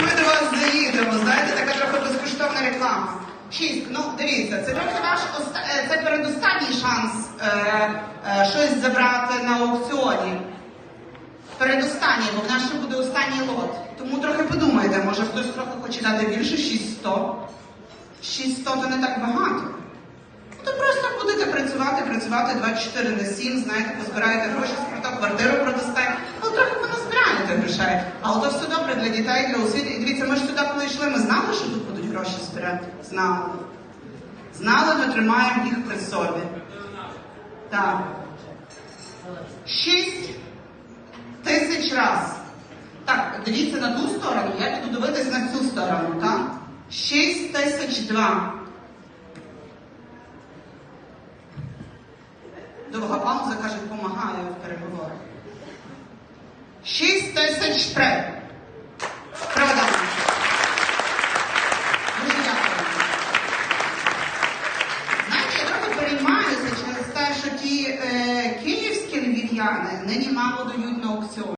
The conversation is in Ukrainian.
Ми до вас заїдемо? Знаєте, така трохи безкоштовна реклама. Шість. Ну, дивіться, це трохи ваш оста- е, це передостанній шанс е, е, щось забрати на аукціоні. Передостанній, бо в нас ще буде останній лот. Тому трохи подумайте, може хтось трохи хоче дати більше 600. 600 то не так багато. То просто будете працювати, працювати 24 на 7, знаєте, позбираєте гроші, спорта, квартиру продасте. Ну, трохи поназбираєте грошей. Але то все добре для дітей, для освіти. І дивіться, ми ж туди, коли йшли, ми знали, що тут будуть гроші збирати. Знали. Знали, ми тримаємо їх при собі. Так. Шість тисяч раз. Так, дивіться на ту сторону, я піду дивитись на цю сторону, так? Шість тисяч два. Довга пауза каже, допомагає 6 тисяч три. Провода. Дуже дякую. Знаєте, я трохи переймаюся через те, що ті е, київські львів'яни нині мало дають на аукціон.